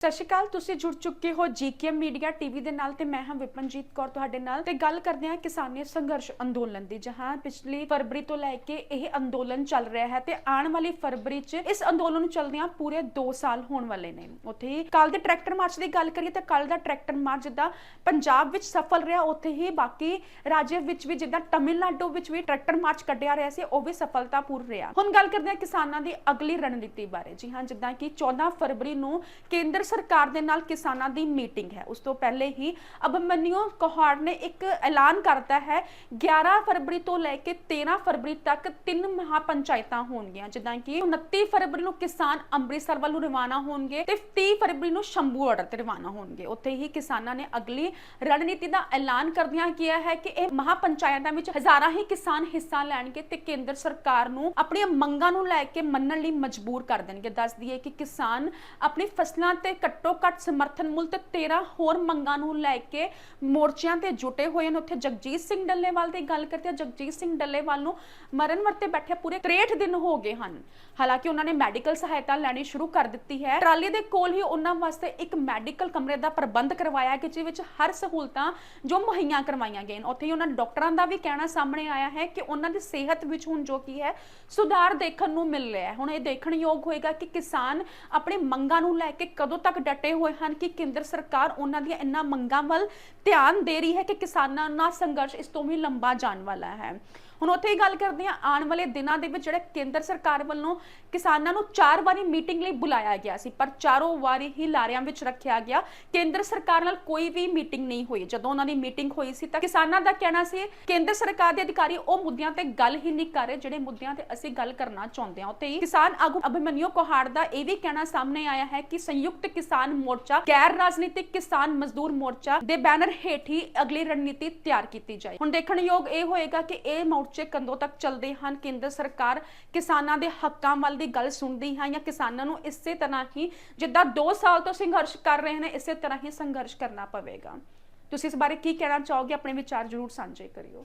ਸਤਿ ਸ਼੍ਰੀ ਅਕਾਲ, ਤੁਸੀਂ ਜੁੜ ਚੁੱਕੇ ਹੋ ਜੀਕੇਐਮ ਮੀਡੀਆ ਟੀਵੀ ਦੇ ਨਾਲ ਤੇ ਮੈਂ ਹਾਂ ਵਿਪਨਜੀਤ ਕੌਰ ਤੁਹਾਡੇ ਨਾਲ ਤੇ ਗੱਲ ਕਰਦੇ ਹਾਂ ਕਿਸਾਨੀ ਸੰਘਰਸ਼ ਅੰਦੋਲਨ ਦੀ, ਜਹਾਂ ਪਿਛਲੀ ਫਰਵਰੀ ਤੋਂ ਲੈ ਕੇ ਇਹ ਅੰਦੋਲਨ ਚੱਲ ਰਿਹਾ ਹੈ ਤੇ ਆਉਣ ਵਾਲੀ ਫਰਵਰੀ 'ਚ ਇਸ ਅੰਦੋਲਨ ਨੂੰ ਚੱਲਦਿਆਂ ਪੂਰੇ 2 ਸਾਲ ਹੋਣ ਵਾਲੇ ਨੇ। ਉੱਥੇ ਕੱਲ ਦੇ ਟਰੈਕਟਰ ਮਾਰਚ ਦੀ ਗੱਲ ਕਰੀਏ ਤਾਂ ਕੱਲ ਦਾ ਟਰੈਕਟਰ ਮਾਰਚ ਜਿੱਦਾਂ ਪੰਜਾਬ ਵਿੱਚ ਸਫਲ ਰਿਹਾ, ਉੱਥੇ ਹੀ ਬਾਕੀ ਰਾਜਾਂ ਵਿੱਚ ਵੀ ਜਿੱਦਾਂ ਤਮਿਲਨਾਡੂ ਵਿੱਚ ਵੀ ਟਰੈਕਟਰ ਮਾਰਚ ਕੱਢਿਆ ਰਿਹਾ ਸੀ, ਉਹ ਵੀ ਸਫਲਤਾਪੂਰ ਰਿਹਾ। ਹੁਣ ਗੱਲ ਕਰਦੇ ਹਾਂ ਕਿਸਾਨਾਂ ਦੀ ਅਗਲੀ ਰਣਨੀਤੀ ਬਾਰੇ। ਜੀ ਹਾਂ, ਜਿੱਦਾਂ ਕਿ 14 ਫਰਵਰੀ ਨੂੰ ਕੇਂਦਰ ਸਰਕਾਰ ਦੇ ਨਾਲ ਕਿਸਾਨਾਂ ਦੀ ਮੀਟਿੰਗ ਹੈ। ਉਸ ਤੋਂ ਪਹਿਲੇ ਹੀ ਅਭਮਨਿਊ ਕੋਹਾੜ ਨੇ ਇੱਕ ਐਲਾਨ ਕਰਤਾ ਹੈ। 11 ਫਰਵਰੀ ਤੋਂ ਲੈ ਕੇ 13 ਫਰਵਰੀ ਤੱਕ ਤਿੰਨ ਮਹਾ ਪੰਚਾਇਤਾਂ ਹੋਣਗੀਆਂ। ਜਿੱਦਾਂ ਕਿ 29 ਫਰਵਰੀ ਨੂੰ ਕਿਸਾਨ ਅੰਮ੍ਰਿਤਸਰ ਵੱਲ ਨੂੰ ਰਵਾਨਾ ਹੋਣਗੇ ਤੇ 30 ਫਰਵਰੀ ਨੂੰ ਸ਼ੰਭੂ ਆਰਡਰ ਤੇ ਰਵਾਨਾ ਹੋਣਗੇ। ਉੱਥੇ ਹੀ ਕਿਸਾਨਾਂ ਨੇ ਅਗਲੀ ਰਣਨੀਤੀ ਦਾ ਐਲਾਨ ਕਰਦਿਆਂ ਕਿਹਾ ਹੈ ਕਿ ਇਹ ਮਹਾ ਪੰਚਾਇਤਾਂ ਵਿੱਚ ਹਜ਼ਾਰਾਂ ਹੀ ਕਿਸਾਨ ਹਿੱਸਾ ਲੈਣਗੇ ਤੇ ਕੇਂਦਰ ਸਰਕਾਰ ਨੂੰ ਆਪਣੀਆਂ ਮੰਗਾਂ ਨੂੰ ਲੈ ਕੇ ਮੰਨਣ ਲਈ ਮਜਬੂਰ ਕਰ ਦੇਣਗੇ। ਦੱਸ ਦਈਏ ਕਿ ਕਿਸਾਨ ਆਪਣੀ ਫਸਲਾਂ ਤੇ ਘੱਟੋ ਘੱਟ ਸਮਰਥਨ ਮੁੱਲ ਤੇ 13 ਹੋਰ ਮੰਗਾਂ ਨੂੰ ਲੈ ਕੇ ਮੋਰਚਿਆਂ ਤੇ ਜੁਟੇ ਹੋਏ ਨੇ ਉੱਥੇ ਜਗਜੀਤ ਸਿੰਘ ਡੱਲੇਵਾਲ ਦੀ ਗੱਲ ਕਰਦੇ ਜਗਜੀਤ ਸਿੰਘ ਡੱਲੇਵਾਲ ਨੂੰ ਮਰਨ ਵਰਤੇ ਬੈਠੇ ਪੂਰੇ 63 ਦਿਨ ਹੋ ਗਏ ਹਨ। ਹਾਲਾਂਕਿ ਉਹਨਾਂ ਨੇ ਮੈਡੀਕਲ ਸਹਾਇਤਾ ਲੈਣੀ ਸ਼ੁਰੂ ਕਰ ਦਿੱਤੀ ਹੈ। ਟਰਾਲੀ ਦੇ ਕੋਲ ਹੀ ਉਹਨਾਂ ਵਾਸਤੇ ਇੱਕ ਮੈਡੀਕਲ ਕਮਰੇ ਦਾ ਪ੍ਰਬੰਧ ਕਰਵਾਇਆ ਕਿ ਜਿਸ ਵਿੱਚ ਹਰ ਸਹੂਲਤਾਂ ਜੋ ਮੁਹੱਈਆ ਕਰਵਾਈਆਂ ਗਈਆਂ ਉੱਥੇ ਹੀ ਉਹਨਾਂ ਡਾਕਟਰਾਂ ਦਾ ਵੀ ਕਹਿਣਾ ਸਾਹਮਣੇ ਆਇਆ ਹੈ ਕਿ ਉਹਨਾਂ ਦੀ ਸਿਹਤ ਵਿੱਚ ਹੁਣ ਜੋ ਕੀ ਹੈ, ਸੁਧਾਰ ਦੇਖਣ ਨੂੰ ਮਿਲ ਰਿਹਾ ਹੈ। ਹੁਣ ਇਹ ਦੇਖਣ ਯੋਗ ਹੋਏਗਾ ਕਿ ਕਿਸਾਨ ਆਪਣੇ ਮੰਗਾਂ ਨੂੰ ਲੈ ਕੇ ਕਦੋਂ ਤੱਕ ਡਟੇ ਹੋਏ ਹਨ ਕਿ ਕੇਂਦਰ ਸਰਕਾਰ ਉਹਨਾਂ ਦੀਆਂ ਇਹਨਾਂ ਮੰਗਾਂ ਵੱਲ ਧਿਆਨ ਦੇ ਰਹੀ ਹੈ ਕਿ ਕਿਸਾਨਾਂ ਨਾਲ ਸੰਘਰਸ਼ ਇਸ ਤੋਂ ਵੀ ਲੰਬਾ ਜਾਣ ਵਾਲਾ ਹੈ। ਹੁਣ ਉੱਥੇ ਹੀ ਗੱਲ ਕਰਦੇ ਹਾਂ, ਆਉਣ ਵਾਲੇ ਦਿਨਾਂ ਦੇ ਵਿੱਚ ਜਿਹੜਾ ਕੇਂਦਰ ਸਰਕਾਰ ਵੱਲੋਂ ਕਿਸਾਨਾਂ ਨੂੰ ਚਾਰ ਵਾਰੀ ਮੀਟਿੰਗ ਲਈ ਬੁਲਾਇਆ ਗਿਆ ਸੀ, ਪਰ ਚਾਰੋਂ ਵਾਰੀ ਹੀ ਲਾਰਿਆਂ ਵਿੱਚ ਰੱਖਿਆ ਗਿਆ। ਕੇਂਦਰ ਸਰਕਾਰ ਨਾਲ ਕੋਈ ਵੀ ਮੀਟਿੰਗ ਨਹੀਂ ਹੋਈ। ਜਦੋਂ ਉਹਨਾਂ ਦੀ ਮੀਟਿੰਗ ਹੋਈ ਸੀ ਤਾਂ ਕਿਸਾਨਾਂ ਦਾ ਕਹਿਣਾ ਸੀ, ਕੇਂਦਰ ਸਰਕਾਰ ਦੇ ਅਧਿਕਾਰੀ ਉਹ ਮੁੱਦਿਆਂ ਤੇ ਗੱਲ ਹੀ ਨਹੀਂ ਕਰ ਰਹੇ, ਜਿਹੜੇ ਮੁੱਦਿਆਂ ਤੇ ਅਸੀਂ ਗੱਲ ਕਰਨਾ ਚਾਹੁੰਦੇ ਹਾਂ। ਉੱਥੇ ਹੀ ਕਿਸਾਨ ਆਗੂ ਅਭਿਮਨਿਊ ਕੋਹਾੜ ਦਾ ਇਹ ਵੀ ਕਹਿਣਾ ਸਾਹਮਣੇ ਆਇਆ ਹੈ ਕਿ ਸੰਯੁਕਤ ਕਿਸਾਨ ਮੋਰਚਾ, ਗੈਰ ਰਾਜਨੀਤਿਕ ਕਿਸਾਨ ਮਜ਼ਦੂਰ ਮੋਰਚਾ ਦੇ ਬੈਨਰ ਹੇਠ ਹੀ ਅਗਲੀ ਰਣਨੀਤੀ ਤਿਆਰ ਕੀਤੀ ਜਾਏ। ਹੁਣ ਦੇਖਣਯੋਗ ਇਹ ਹੋਏਗਾ ਕਿ ਇਹ ਮੋਰਚੇ ਕਦੋਂ ਤੱਕ ਚੱਲਦੇ ਹਨ, ਕੇਂਦਰ ਸਰਕਾਰ ਕਿਸਾਨਾਂ ਦੇ ਹੱਕਾਂ ਵੱਲ ਦੀ ਗੱਲ ਸੁਣਦੀ ਹੈ ਜਾਂ ਕਿਸਾਨਾਂ ਨੂੰ ਇਸੇ ਤਰ੍ਹਾਂ ਹੀ ਜਿੱਦਾਂ 2 ਸਾਲ ਤੋਂ ਸੰਘਰਸ਼ ਕਰ ਰਹੇ ਨੇ, ਇਸੇ ਤਰ੍ਹਾਂ ਹੀ ਸੰਘਰਸ਼ ਕਰਨਾ ਪਵੇਗਾ। ਤੁਸੀਂ ਇਸ ਬਾਰੇ ਕੀ ਕਹਿਣਾ ਚਾਹੋਗੇ? ਆਪਣੇ ਵਿਚਾਰ ਜ਼ਰੂਰ ਸਾਂਝੇ ਕਰਿਓ।